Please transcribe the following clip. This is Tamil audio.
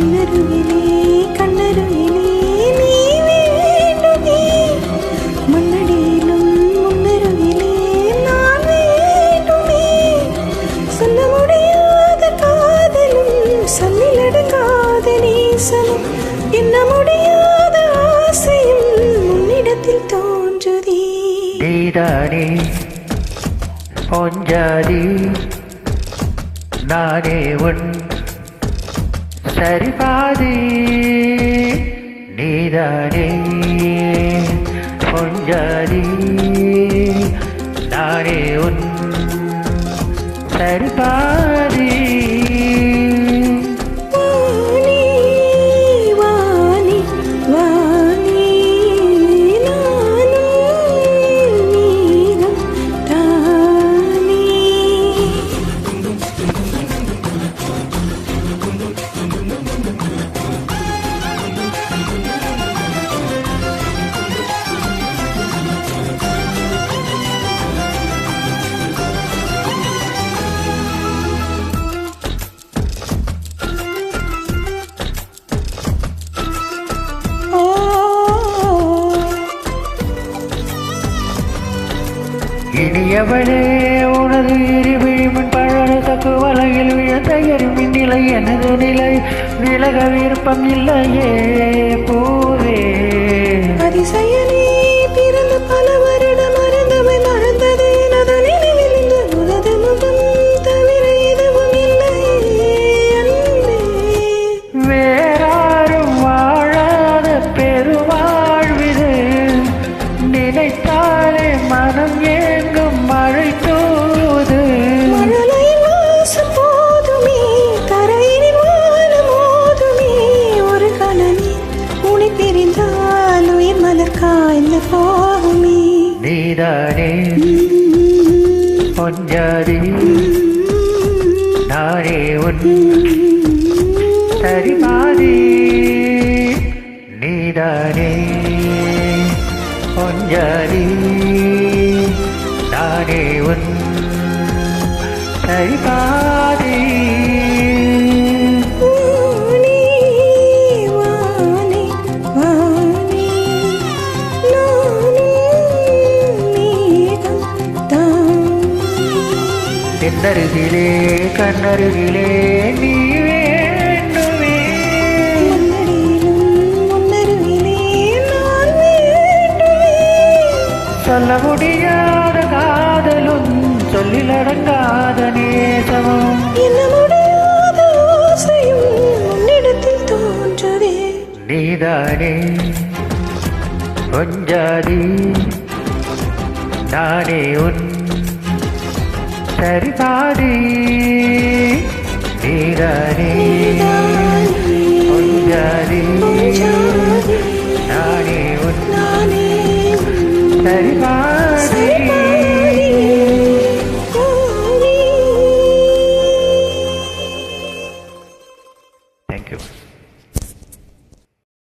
என்னருவிலே கண்ணருவிலே நீ வேண்டுமே. மண்ணடியிலும் முன்னருவிலே நான் வேண்டுமே. சொல்ல முடியாத காதலும் சொல்லிலடங்காத நேசமும் என்ன முடியாத ஆசையும் உன்னிடத்தில் தோன்றுதே. நீதானே பொஞ்சாதி நானே உன் சரிபாதி நீதானே. இனியவளே உனது இருவிழிமின் பழறு தக்கு வலையில் விழுந்த எருமின் நிலை எனது நிலை விலக விருப்பம் இல்லையே. போ நீதானே பொஞ்சாதி நானே உன் சரிபாதி நீதானே பொஞ்சாதி நானே உன் சரிபாதி தென்னருகிலே கண்ணருகிலே நீ வேண்டுமே. சொல்ல முடியாத காதலும் சொல்லிலடங்காத நேசமும். உன்னிடத்தில் நீதானே கொஞ்சாதி. நானே உன் சரிதாரி நீதானே